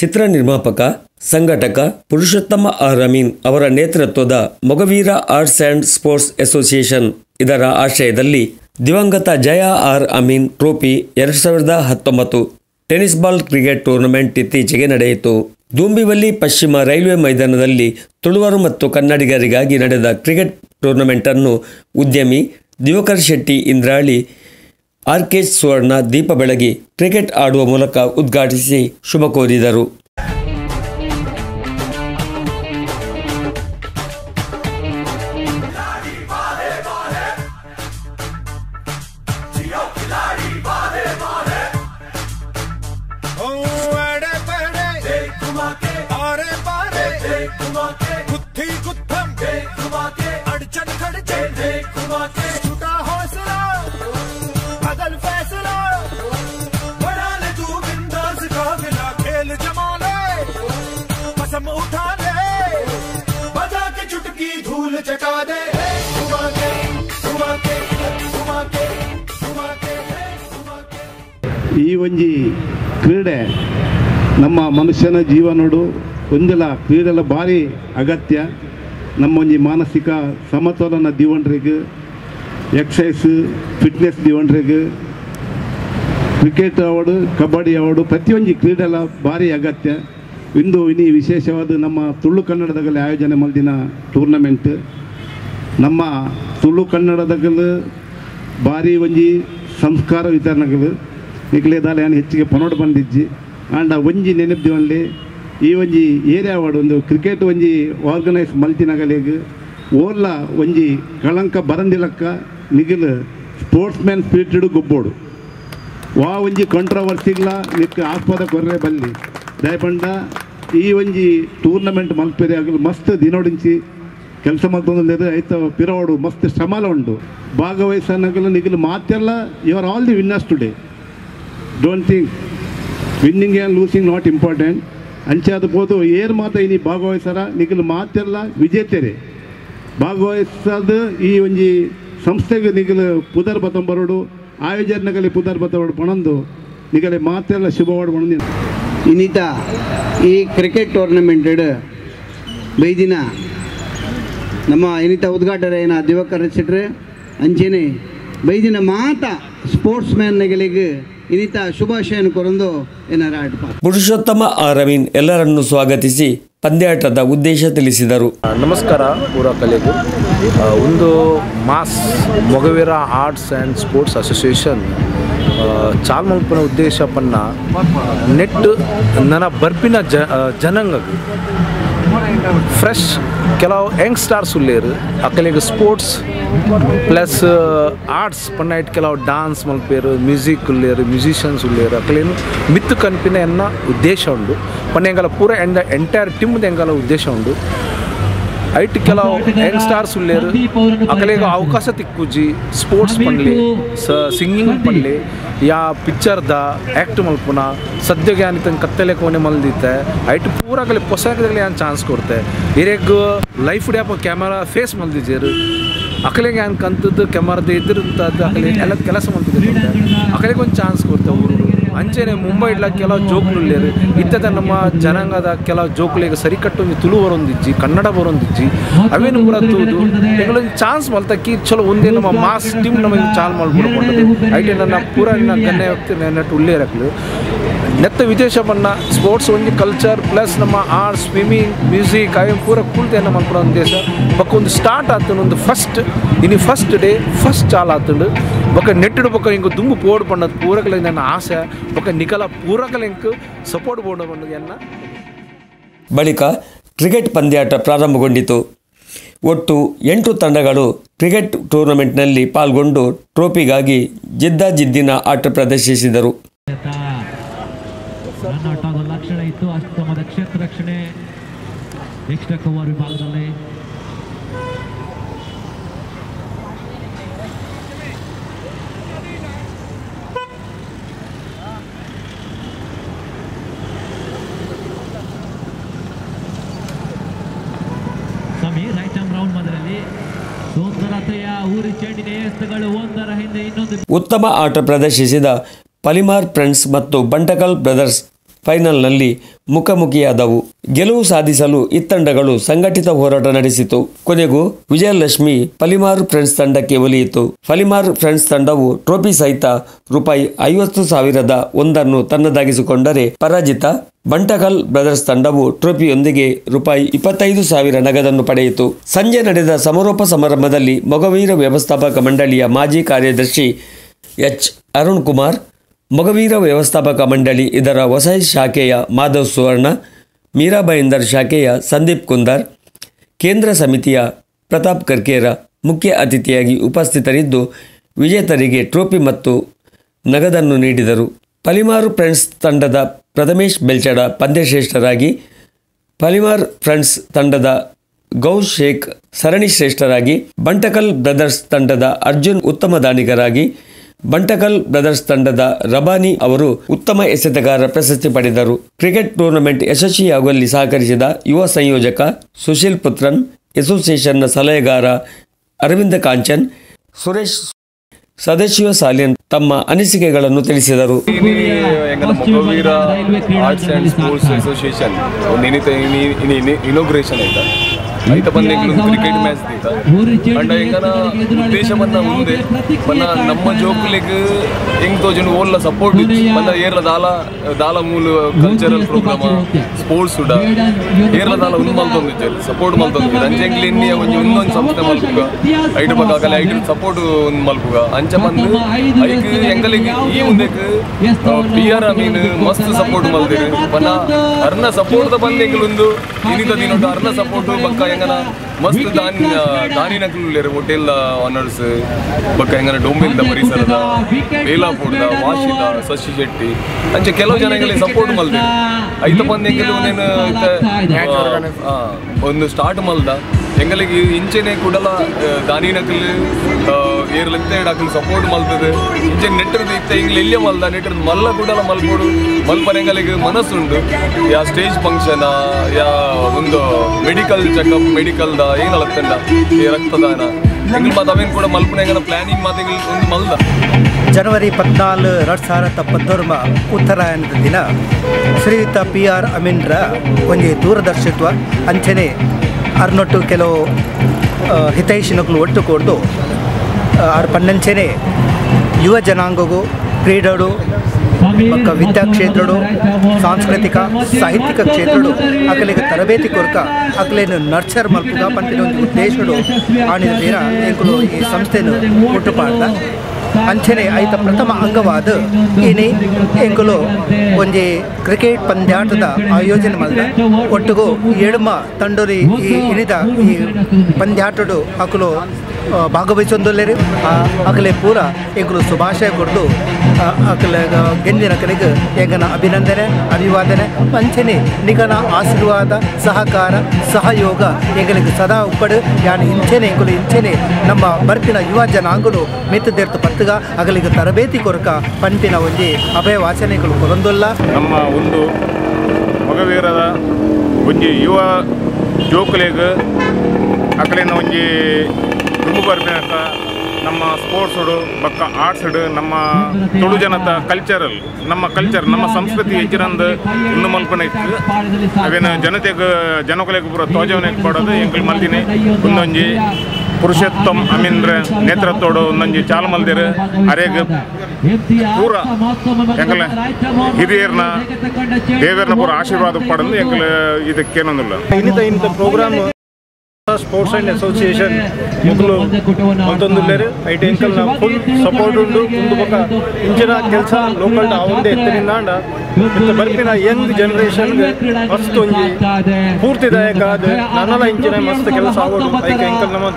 ಚಿತ್ರ ನಿರ್ಮಾಪಕ, ಸಂಘಟಕ ಪುರುಷೋತ್ತಮ ಆರ್ ಅಮೀನ್ ಅವರ ನೇತೃತ್ವದ Mogaveera arts and sports association ಇದರ ಆಶ್ರಯದಲ್ಲಿ ದಿವಂಗತ ಜಯ ಆರ್ ಅಮೀನ್ ಟ್ರೋಫಿ ಎರಡು ಸಾವಿರದ ಹತ್ತೊಂಬತ್ತು ಟೆನಿಸ್ ಬಾಲ್ ಕ್ರಿಕೆಟ್ ಟೂರ್ನಮೆಂಟ್ ಇತ್ತೀಚೆಗೆ ನಡೆಯಿತು. ದುಂಬಿವಲ್ಲಿ ಪಶ್ಚಿಮ ರೈಲ್ವೆ ಮೈದಾನದಲ್ಲಿ ತುಳುವರು ಮತ್ತು ಕನ್ನಡಿಗರಿಗಾಗಿ ನಡೆದ ಕ್ರಿಕೆಟ್ ಟೂರ್ನಮೆಂಟ್ ಅನ್ನು ಉದ್ಯಮಿ ದಿವಕರ್ ಶೆಟ್ಟಿ ಇಂದ್ರಾಳಿ ಆರ್ಕೆಚ್ ಸುವರ್ಣ ದೀಪ ಬೆಳಗಿ ಕ್ರಿಕೆಟ್ ಆಡುವ ಮೂಲಕ ಉದ್ಘಾಟಿಸಿ ಶುಭ ಕೋರಿದರು ಈ ಒಂಜಿ ಕ್ರೀಡೆ ನಮ್ಮ ಮನುಷ್ಯನ ಜೀವನಡು ಒಂದೆಲ ಕ್ರೀಡೆಲ್ಲ ಭಾರಿ ಅಗತ್ಯ. ನಮ್ಮ ಒಂಜಿ ಮಾನಸಿಕ ಸಮತೋಲನ ದಿವನ್ರಿಗೆ ಎಕ್ಸೈಸ್, ಫಿಟ್ನೆಸ್ ದಿವನ್ರಿಗೆ ಕ್ರಿಕೆಟ್ ಅವಾರ್ಡು, ಕಬಡ್ಡಿ ಅವಾರ್ಡು, ಪ್ರತಿಯೊಂದು ಕ್ರೀಡೆಲ್ಲ ಭಾರಿ ಅಗತ್ಯ. ಇಂದು ಇನಿ ವಿಶೇಷವಾದ ನಮ್ಮ ತುಳು ಕನ್ನಡದಲ್ಲಿ ಆಯೋಜನೆ ಮಾಡಿದ ಟೂರ್ನಮೆಂಟ್. ನಮ್ಮ ತುಳು ಕನ್ನಡದಾಗಲು ಭಾರಿ ಒಂಜಿ ಸಂಸ್ಕಾರ ವಿತರಣೆಗಳು. ನಿಕ್ಲೇದಾಲ ಏನು ಹೆಚ್ಚಿಗೆ ಪನೋಡ್ ಬಂದಿಜ್ಜಿ ಆಂಡ ಒಂಜಿ ನೆನಪಿವಲ್ಲಿ ಈ ಒಂಜಿ ಏರಿಯಾ ವಾರ್ಡ್ ಒಂದು ಕ್ರಿಕೆಟ್ ಒಂಜಿ ಆರ್ಗನೈಸ್ ಮಲ್ತಿನಗಲಿಗೆ ಓರ್ಲ ಒಂಜಿ ಕಳಂಕ ಬರಂದಿಲಕ್ಕ ನಿಗಿಲು ಸ್ಪೋರ್ಟ್ಸ್ ಮ್ಯಾನ್ ಸ್ಪಿರಿಟೆಡ್ ಗೊಬ್ಬೋಡು. ವಾ ಒಂಜಿ ಕಾಂಟ್ರವರ್ಸಿಗ್ಲ ನಿಕ್ಕ ಆಸ್ಪದ ಕೊರ್ರೆ ಬಲ್ಲಿ. ದಯಪಂಡ, ಈ ಒಂಜಿ ಟೂರ್ನಮೆಂಟ್ ಮಲ್ಪೇರಿ ಆಗಲು ಮಸ್ತ್ ದಿನೋಡಿಂಚಿ ಕೆಲಸ ಮಲ್ತೊಂದು ಐತ ಪಿರವಾಡು ಮಸ್ತ್ ಶ್ರಮಲ ಉಂಡು. ಭಾಗವಹಿಸನಗಲು ನಿಗಲು ಮಾತೆಲ್ಲ you are all the winners today don't think winning and losing not important ಅಂಚಾದ ಪೋದು ಏರ್ ಮಾತ ಇನಿ ಭಾಗವಹಿಸರ ನಿಗಲು ಮಾತೆಲ್ಲ ವಿಜೇತರೆ ಭಾಗವಹಿಸದ ಈ ಒಂಜಿ ಸಂಸ್ಥೆಗೆ ನಿಗಲು ಪುದರ್ ಬತ್ತಂಬರೋಡು ಆಯೋಜನೆಗಲಿ ಪುದರ್ ಬತ್ತವಡು ಪಣಂದು ನಿಗಲೆ ಮಾತೆಲ್ಲ ಶುಭವಾಡು ಪಣಂದು ಇನ್ನಿತ ಈ ಕ್ರಿಕೆಟ್ ಟೂರ್ನಮೆಂಟ್ ಬೈದಿನ ನಮ್ಮ ಇನ್ನಿತ ಉದ್ಘಾಟನೆ ಏನ ದಿವಕರ್ ರಚಿಟ್ರೆ ಅಂಚೆನೆ ಬೈದಿನ ಮಾತ ಸ್ಪೋರ್ಟ್ಸ್ ಮ್ಯಾನ್ಗಳಿಗೆ ಇನ್ನಿತ ಶುಭಾಶಯನ ಕೊರಂದು ಏನಾರ ಪುರುಷೋತ್ತಮ ಅರವಿಂದ್ ಎಲ್ಲರನ್ನು ಎಲ್ಲರನ್ನೂ ಸ್ವಾಗತಿಸಿ ಪಂದ್ಯಾಟದ ಉದ್ದೇಶ ತಿಳಿಸಿದರು. ನಮಸ್ಕಾರ ಪೂರ ಕಲೆಗೂ. ಒಂದು mass Mogaveera arts and sports association ಚಾಲ್ಮಲ್ಪನ ಉದ್ದೇಶ ಪನ್ನ ನೆಟ್ ನನ್ನ ಬರ್ಪಿನ ಜ ಜನಾಂಗ ಫ್ರೆಶ್ ಕೆಲವು ಯಂಗ್ ಸ್ಟಾರ್ಸ್ ಉಳ್ಳೇರು ಕಲೆಗೆ ಸ್ಪೋರ್ಟ್ಸ್ ಪ್ಲಸ್ ಆರ್ಟ್ಸ್ ಪನ್ನೈಟ್ ಕೆಲವು ಡಾನ್ಸ್ ಮಲ್ಪೇರು ಮ್ಯೂಸಿಕ್ ಉಳ್ಳೇರು ಮ್ಯೂಸಿಷಿಯನ್ಸ್ ಉಳ್ಳೇರು ಅಕ್ಕಲೇನು ಮಿತ್ತು ಕನ್ಪಿನ ಎನ್ನ ಉದ್ದೇಶ ಉಂಡು. ಪನ್ನ ಪೂರ ಎಂಡ ಎಂಟೈರ್ ಟಿಮ್ದು ಎಂಗಲ ಉದ್ದೇಶ ಉಂಡು. ಐಟ್ ಕೆಲವು ಯಂಗ್ ಸ್ಟಾರ್ಸ್ ಉಳ್ಳೇರು ಅಕ್ಕಲೇಗ ಅವಕಾಶ ತಿಕ್ಕುಜಿ ಸ್ಪೋರ್ಟ್ಸ್ ಪನ್ಲಿ ಸಿಂಗಿಂಗ್ ಪನ್ಲಿ, ಯಾ ಪಿಕ್ಚರ್ದ ಆ್ಯಕ್ಟ್ ಮಲ್ಪುನ ಸದ್ಯಗೆ ಆನಿತ ಕತ್ತಲೆ ಕೋಣೆ ಮಲ್ದಿತ್ತೆ, ಐಟ್ ಪೂರಾಗಲಿ ಪೊಸಗದಲ್ಲಿ ಏನು ಚಾನ್ಸ್ ಕೊಡ್ತೆ. ಇರೇಗ ಲೈಫ್ ಡ್ಯಾಪ ಕ್ಯಾಮರಾ ಫೇಸ್ ಮಲ್ದಿಜೇರು. ಅಕಲೆಗೆ ಏನು ಕಂತದ್ದು ಕೆಮರ್ದು ಎದುರುಂತದ್ದು ಅಕಲಿ ಎಲ್ಲ ಕೆಲಸ ಮಾಡ್ತಿದ್ದೆ. ಅಕಲಿಗೆ ಒಂದು ಚಾನ್ಸ್ ಕೊಡ್ತೇವೆ ಊರು ಅಂಚೆನೆ ಮುಂಬೈ ಇಡ್ಲ ಕೆಲವು ಜೋಕ್ನುಳ್ಳೇರು. ಇತ್ತದ ನಮ್ಮ ಜನಾಂಗದ ಕೆಲವು ಸರಿಕಟ್ಟು ಕಟ್ಟು ತುಳು ಬರೊಂದಿಜ್ಜಿ, ಕನ್ನಡ ಬರೊಂದಿಜ್ಜಿ, ಅವೇನು ಕೂಡ ತೂದು ಎಗಳೊಂದು ಚಾನ್ಸ್ ಮಲ್ತಕ್ಕಿ ಚಲೋ ಒಂದೇ ನಮ್ಮ ಮಾಸ್ ಟೀಮ್ ನಮಗೆ ಚಾಲ್ ಮಾಡ್ಬಿಡ್ಕೊಂಡದು ಐಟೆ ನನ್ನ ಪೂರ ನನ್ನ ಕನ್ನೆ ನೆಟ್ಟು ಉಳ್ಳೇರಕ್ಲು ನೆತ್ತ ವಿದೇಶ ಬಣ್ಣ ಸ್ಪೋರ್ಟ್ಸ್ ಒಂದು ಕಲ್ಚರ್ ಪ್ಲಸ್ ನಮ್ಮ ಆರ್ಟ್ ಸ್ವಿಮ್ಮಿಂಗ್ ಮ್ಯೂಸಿಕ್ ಅವೇ ಪೂರ ಕೂಲ್ತೆಯನ್ನು ಒಂದು ದೇಶ ಬಕ್ಕೊಂದು ಒಂದು ಸ್ಟಾರ್ಟ್ ಆಗ್ತದೆ ಒಂದು ಫಸ್ಟ್ ಇನಿ ಫಸ್ಟ್ ಡೇ ಫಸ್ಟ್ ಚಾಲ್ ಆತುಂಡು. ಬೊಕ್ಕ ನೆಟ್ಟಿಡು ಬೊಕ್ಕ ಹಿಂಗೆ ದುಂಬು ಪೋಡ್ ಪಣ್ಣದು ಪೂರಕಲ ನನ್ನ ಆಸೆ ಬೊಕ್ಕ ನಿಕಲ ಪೂರಕಲ ಇಂಕ್ ಸಪೋರ್ಟ್ ಬೋರ್ಡ್ ಎನ್ನ ಬಳಿಕ ಕ್ರಿಕೆಟ್ ಪಂದ್ಯಾಟ ಪ್ರಾರಂಭಗೊಂಡಿತು. ಒಟ್ಟು ಎಂಟು ತಂಡಗಳು ಕ್ರಿಕೆಟ್ ಟೂರ್ನಮೆಂಟ್ನಲ್ಲಿ ಪಾಲ್ಗೊಂಡು ಟ್ರೋಫಿಗಾಗಿ ಜಿದ್ದಾಜಿದ್ದಿನ ಆಟ ಪ್ರದರ್ಶಿಸಿದರು. ರನ್ ಔಟ್ ಲಕ್ಷಣ ಇತ್ತು. ಅಷ್ಟಮದ ಕ್ಷೇತ್ರ ರಕ್ಷಣೆ. ಎಕ್ಸ್ಟ್ರಾ ಕವರ್ ವಿಭಾಗದಲ್ಲಿ ಉತ್ತಮ ಆಟ ಪ್ರದರ್ಶಿಸಿದ ಪಲಿಮಾರ್ ಫ್ರೆಂಡ್ಸ್ ಮತ್ತು ಬಂಟಕಲ್ ಬ್ರದರ್ಸ್ ಫೈನಲ್ನಲ್ಲಿ ಮುಖಾಮುಖಿಯಾದವು. ಗೆಲುವು ಸಾಧಿಸಲು ಇತ್ತಂಡಗಳು ಸಂಘಟಿತ ಹೋರಾಟ ನಡೆಸಿತು. ಕೊನೆಗೂ ವಿಜಯಲಕ್ಷ್ಮಿ ಫಲಿಮಾರ್ ಫ್ರೆಂಡ್ಸ್ ತಂಡಕ್ಕೆ ಒಲಿಯಿತು. ಫಲಿಮಾರ್ ಫ್ರೆಂಡ್ಸ್ ತಂಡವು ಟ್ರೋಫಿ ಸಹಿತ ರೂಪಾಯಿ ಐವತ್ತು ಸಾವಿರದ ಒಂದನ್ನು ತನ್ನದಾಗಿಸಿಕೊಂಡರೆ ಪರಾಜಿತ ಬಂಟಕಲ್ ಬ್ರದರ್ಸ್ ತಂಡವು ಟ್ರೋಫಿಯೊಂದಿಗೆ ರೂಪಾಯಿ ಇಪ್ಪತ್ತೈದು ಸಾವಿರ ನಗದನ್ನು ಪಡೆಯಿತು. ಸಂಜೆ ನಡೆದ ಸಮಾರೋಪ ಸಮಾರಂಭದಲ್ಲಿ ಮೊಗವೀರ ವ್ಯವಸ್ಥಾಪಕ ಮಂಡಳಿಯ ಮಾಜಿ ಕಾರ್ಯದರ್ಶಿ ಎಚ್. ಅರುಣ್ ಕುಮಾರ್ ಮೊಗವೀರ ವ್ಯವಸ್ಥಾಪಕ ಮಂಡಳಿ ಇದರ ಹೊಸ ಶಾಖೆಯ ಮಾಧವ್ ಸುವರ್ಣ ಮೀರಾಬೈಂದರ್ ಶಾಖೆಯ ಸಂದೀಪ್ ಕುಂದರ್, ಕೇಂದ್ರ ಸಮಿತಿಯ ಪ್ರತಾಪ್ ಕರ್ಕೇರ ಮುಖ್ಯ ಅತಿಥಿಯಾಗಿ ಉಪಸ್ಥಿತರಿದ್ದು ವಿಜೇತರಿಗೆ ಟ್ರೋಫಿ ಮತ್ತು ನಗದನ್ನು ನೀಡಿದರು. ಪಲಿಮಾರು ಫ್ರೆಂಡ್ಸ್ ತಂಡದ ಪ್ರಥಮೇಶ್ ಬೆಲ್ಚಡ ಪಂದ್ಯಶ್ರೇಷ್ಠರಾಗಿ, ಪಲಿಮಾರ್ ಫ್ರೆಂಡ್ಸ್ ತಂಡದ ಗೌ ಶೇಖ್ ಸರಣಿ ಶ್ರೇಷ್ಠರಾಗಿ, ಬಂಟಕಲ್ ಬ್ರದರ್ಸ್ ತಂಡದ ಅರ್ಜುನ್ ಉತ್ತಮ ದಾನಿಗರಾಗಿ ಬಂಟಕಲ್ ಬ್ರದರ್ಸ್ ತಂಡದ ರಬಾನಿ ಅವರು ಉತ್ತಮ ಎಸೆತಗಾರ ಪ್ರಶಸ್ತಿ ಪಡೆದರು. ಕ್ರಿಕೆಟ್ ಟೂರ್ನಮೆಂಟ್ ಯಶಸ್ವಿಯಾಗುವಲ್ಲಿ ಸಹಕರಿಸಿದ ಯುವ ಸಂಯೋಜಕ ಸುಶೀಲ್ ಪುತ್ರನ್, ಅಸೋಸಿಯೇಷನ್ನ ಸಲಹೆಗಾರ ಅರವಿಂದ ಕಾಂಚನ್, ಸುರೇಶ್ ಸದಸ್ಯ ಸಾಲಿಯನ್ ತಮ್ಮ ಅನಿಸಿಕೆಗಳನ್ನು ತಿಳಿಸಿದರು. ಐತ ಬಂದ ಕ್ರಿಕೆಟ್ ಮ್ಯಾಚ್ ದೀತ ಅಂಡ ಎಂಗನ ಉದ್ದೇಶವನ್ನ ಮುಂದೆ ಬನ್ನ ನಮ್ಮ ಜೋಕುಲಿಗ್ ಹೆಂಗ್ ತೋಜನ್ ಓಲ್ಲ ಸಪೋರ್ಟ್ ಪನ್ನ ಏರ್ಲ ದಾಲ ದಾಲ ಮೂಲ ಕಲ್ಚರಲ್ ಪ್ರೋಗ್ರಾಮ್ ಸ್ಪೋರ್ಟ್ಸ್ ಉಡ ಏರ್ಲ ದಾಲ ಒಂದು ಮಲ್ತೊಂದಿದ್ದಾರೆ ಸಪೋರ್ಟ್ ಮಲ್ತೊಂದು ಅಂಚೆ ಎಂಗ್ಲಿ ಎನ್ನಿಯ ಒಂಜಿ ಉಂದೊಂದು ಸಂಸ್ಥೆ ಮಲ್ಪುಗ ಐಟ್ ಆಗಲ್ಲ ಐದು ಸಪೋರ್ಟ್ ಒಂದು ಮಲ್ಪುಗ ಅಂಚ ಬಂದು ಐಕ್ ಎಂಗಲಿಗೆ ಈ ಮುಂದೆಕ್ ಪಿ ಆರ್ ಮೀನ್ ಮಸ್ತ್ ಸಪೋರ್ಟ್ ಮಲ್ದಿರು ಮನ ಅರ್ನ ಸಪೋರ್ಟ್ ಬಂದ್ ಉಂದು ಇನಿತ ದಿನೊಟ್ಟು ಅರ್ನ ಸಪೋರ್ಟ್ ಬಕ್ಕ ಎಂಗನ ಮಸ್ತ್ ದಾನಿ ದಾನಿನಕ್ಲು ಹೋಟೆಲ್ ಆನರ್ಸ್ ಬಕ್ಕ ಎಂಗನ ಡೊಂಬಿಲ್ದ ಪರಿಸರದ ಬೇಲಾಪುರದ ವಾಶಿದ ಶಶಿ ಶೆಟ್ಟಿ ಅಂಚೆ ಕೆಲವು ಜನಗಳಿಗೆ ಸಪೋರ್ಟ್ ಮಲ್ದೆ. ಐತ ಒಂದೇನು ಆ, ಒಂದು ಸ್ಟಾರ್ಟ್ ಮಲ್ದ. ಎಂಗಲಿಗೆ ಇಂಚೆನೆ ಕೂಡಲ ದಾನಿನಕಲ್ ಏರ್ಲಿಂದ ಇಡಕಲ್ ಸಪೋರ್ಟ್ ಮಲ್ತದೆ. ಇಂಚೆ ನೆಟ್ಟರದ ಇತ್ತೆ ಇಂಗ್ಲ ಎಲ್ಲಿಯ ಮಲ್ದ, ನೆಟ್ಟರದ ಮಲ್ಲ ಕೂಡಲ ಮಲ್ಪೋಡು ಮಲ್ಪನ ಎಂಗಲಿಗೆ ಮನಸ್ಸುಂಡು ಯಾ ಸ್ಟೇಜ್ ಫಂಕ್ಷನ್ ಯಾ ಒಂದು ಮೆಡಿಕಲ್ ಚೆಕಪ್ ಮೆಡಿಕಲ್ದ ಏನಲತ್ತಂಡ ಈ ರಕ್ತದಾನ. ಎಂಗ್ಲ ಮಾತು ಕೂಡ ಮಲ್ಪನ ಎಂಗನ ಪ್ಲಾನಿಂಗ್ ಮಾತೆ ಒಂದು ಮಲ್ದ. ಜನವರಿ ಪದ್ನಾಲ್ಕು ಎರಡು ಸಾವಿರದ ಪದ್ದೊರ್ಮ ಉತ್ತರಾಯಣದ ದಿನ ಶ್ರೀಯುತ ಪಿ ಆರ್ ಅಮೀನ್ರ ಒಂಜಿ ದೂರದರ್ಶಿತ್ವ ಅಂಚನೆ ಅರ್ನೊಟ್ಟು ಕೆಲವು ಆ, ಹಿತೈಷಿನಗಳು ಒಟ್ಟು ಕೊಡ್ದು ಆರು ಪನ್ನಂಚನೆ ಯುವ ಜನಾಂಗಗೂ ಕ್ರೀಡಾಡು ಪಕ್ಕ ವಿದ್ಯಾ ಕ್ಷೇತ್ರಡು ಸಾಂಸ್ಕೃತಿಕ ಸಾಹಿತ್ಯಿಕ ಕ್ಷೇತ್ರಡು ಅಕಲಿಗೆ ತರಬೇತಿ ಕೊರಕ ಅಕಲೇನು ನರ್ಚರ್ ಮಲ್ಪುಗ ಪಂಪಿನ ಒಂದು ಉದ್ದೇಶಡು ಆಣಿದ ದಿನ ಎಂಕುಲು ಈ ಸಂಸ್ಥೆನು ಹುಟ್ಟುಪಾಡ್ದ ಅಂಚನೆ ಐತ ಪ್ರಥಮ ಅಂಗವಾದ ಏನೆ ಎಂಕುಲು ಒಂಜಿ ಕ್ರಿಕೆಟ್ ಪಂದ್ಯಾಟದ ಆಯೋಜನೆ ಮಾಡಿದ. ಒಟ್ಟಿಗೂ ಏಳುಮ ತಂಡೋರಿ ಈ ಇನಿದ ಈ ಪಂದ್ಯಾಟಡು ಅಕುಲು ಭಾಗವಹಿಸೊಂದುಲ್ಲೇರಿ ಅಕಲೆ ಪೂರ ಎಂಕುಲು ಶುಭಾಶಯ ಕೊಡ್ದು ಅಕಲ ಗೆಂದಿನ ಕಲೆಗೆ ಏಕನ ಅಭಿನಂದನೆ, ಅಭಿವಾದನೆ ಮಂಚನೆ ನಿಗನ, ಆಶೀರ್ವಾದ, ಸಹಕಾರ, ಸಹಯೋಗ ಎಂಗಳಿಗೆ ಸದಾ ಉಪ್ಪಡು. ಯಾನು ಇಂಚೆನೆ ಎಂಕುಲು ಇಂಚೆನೆ ನಮ್ಮ ಬರ್ತಿನ ಯುವ ಜನಾಂಗಲು ಮೆತ್ತದೆರ್ತು ಪತ್ತಗ, ಅಗಲಿಗೆ ತರಬೇತಿ ಕೊರಕ ಪಂಪಿನ ಒಂಜಿ ಅಭಯ ವಾಚನೆಗಳು ಕೊರೊಂದುಲ್ಲ. ನಮ್ಮ ಒಂದು ಮಗವೀರದ ಒಂಜಿ ಯುವ ಜೋಕುಲೆಗ್ ಅಕಲಿನ ಒಂಜಿ ದುಂಬು ಬರ್ಬೇಕ ನಮ್ಮ ಸ್ಪೋರ್ಟ್ಸ್ ಹುಡು ಬಕ್ಕ ಆರ್ಟ್ಸ್ಡ್ ನಮ್ಮ ತುಳು ಜನತ ಕಲ್ಚರಲ್ ನಮ್ಮ ಕಲ್ಚರ್ ನಮ್ಮ ಸಂಸ್ಕೃತಿ ಹೆಚ್ಚಿರಂದು ಇನ್ನು ಮಲ್ಪನೆ ಇತ್ತು. ಅವೇನು ಜನತೆಗೆ ಜನಗಳಿಗೆ ಪೂರ ತೋಜವನೆ ಕೊಡೋದು ಎಂಕಲ್ ಮಲ್ದಿನಿ. ಒಂದೊಂಜಿ ಪುರುಷೋತ್ತಮ್ ಅಮೀನ್ರ ನೇತೃತ್ವಡು ಒಂದೊಂಜಿ ಚಾಲ ಮಲ್ದಿರು. ಅರೇಗ ಪೂರ ಎಂಕಲ ಹಿರಿಯರ್ನ ದೇವರನ್ನ ಪೂರ ಆಶೀರ್ವಾದ ಪಡೆದು ಎಂಕಲ್ ಇದಕ್ಕೇನೊಂದಿಲ್ಲ. ಇನ್ನಿತ ಇನ್ನಿತ ಪ್ರೋಗ್ರಾಮ್ ಸ್ಪೋರ್ಟ್ಸ್ ಅಂಡ್ ಅಸೋಸಿಯೇಷನ್ ಮತ್ತೊಂದು ಮತ್ತೊಂದುಲ್ಲೇರು ಐಟಿ ಎಂಕಲ್ ಫುಲ್ ಸಪೋರ್ಟ್ ಉಂಡು ಒಂದು ಪಕ್ಕ ಇಂಚಿನ ಕೆಲಸ ಲೋಕಲ್ ಅವಂದೇ ಎತ್ತರಿಂದ ಇಂತ ಬರ್ಪಿನ ಯಂಗ್ ಜನರೇಷನ್ಗೆ ಮಸ್ತ್ ಒಂಜಿ ಪೂರ್ತಿದಾಯಕ ಅದು ನನ್ನಲ ಇಂಚಿನ ಮಸ್ತ್ ಕೆಲಸ ಆಗೋದು ಐಕೆ ಎಂಕಲ್ ನಮ್ಮ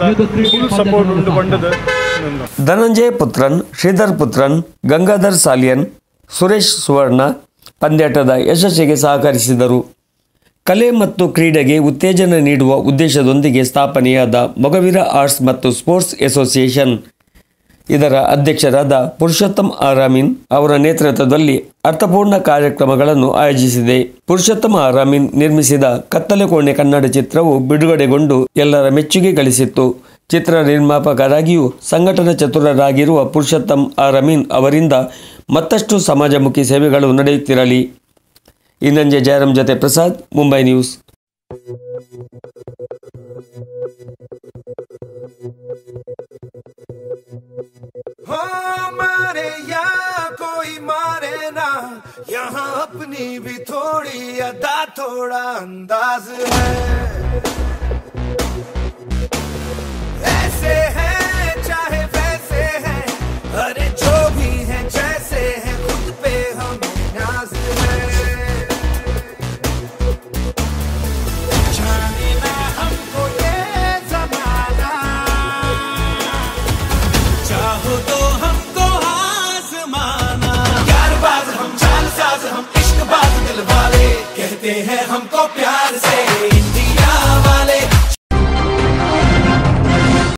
ಫುಲ್ ಸಪೋರ್ಟ್ ಉಂಡು ಬಂಡದು ಧನಂಜಯ ಪುತ್ರನ್ ಶ್ರೀಧರ್ ಪುತ್ರನ್ ಗಂಗಾಧರ್ ಸಾಲಿಯನ್ ಸುರೇಶ್ ಸುವರ್ಣ ಪಂದ್ಯಾಟದ ಯಶಸ್ಸಿಗೆ ಸಹಕರಿಸಿದರು ಕಲೆ ಮತ್ತು ಕ್ರೀಡೆಗೆ ಉತ್ತೇಜನ ನೀಡುವ ಉದ್ದೇಶದೊಂದಿಗೆ ಸ್ಥಾಪನೆಯಾದ ಮೊಗವೀರ ಆರ್ಟ್ಸ್ ಮತ್ತು ಸ್ಪೋರ್ಟ್ಸ್ ಅಸೋಸಿಯೇಷನ್. ಇದರ ಅಧ್ಯಕ್ಷರಾದ ಪುರುಷೋತ್ತಮ್ ಆರಾಮಿನ್ ಅವರ ನೇತೃತ್ವದಲ್ಲಿ ಅರ್ಥಪೂರ್ಣ ಕಾರ್ಯಕ್ರಮಗಳನ್ನು ಆಯೋಜಿಸಿದೆ. ಪುರುಷೋತ್ತಮ ಆರಾಮಿನ್ ನಿರ್ಮಿಸಿದ ಕತ್ತಲೆ ಕೋಣೆ ಕನ್ನಡ ಚಿತ್ರವು ಬಿಡುಗಡೆಗೊಂಡು ಎಲ್ಲರ ಮೆಚ್ಚುಗೆ ಗಳಿಸಿತ್ತು. ಚಿತ್ರ ನಿರ್ಮಾಪಕರಾಗಿಯೂ ಸಂಘಟನಾ ಚತುರರಾಗಿರುವ ಪುರುಷೋತ್ತಮ್ ಆರಾಮಿನ್ ಅವರಿಂದ ಮತ್ತಷ್ಟು ಸಮಾಜಮುಖಿ ಸೇವೆಗಳು ನಡೆಯುತ್ತಿರಲಿ. ಇಂದಂಜೆ ಜಯರಾಮ್ ಜೊತೆ ಪ್ರಸಾದ್ ಮುಂಬೈ ನ್ಯೂಸ್ यहाँ अपनी भी थोड़ी अदा, थोड़ा अंदाज है। ऐसे चाहे वैसे हैं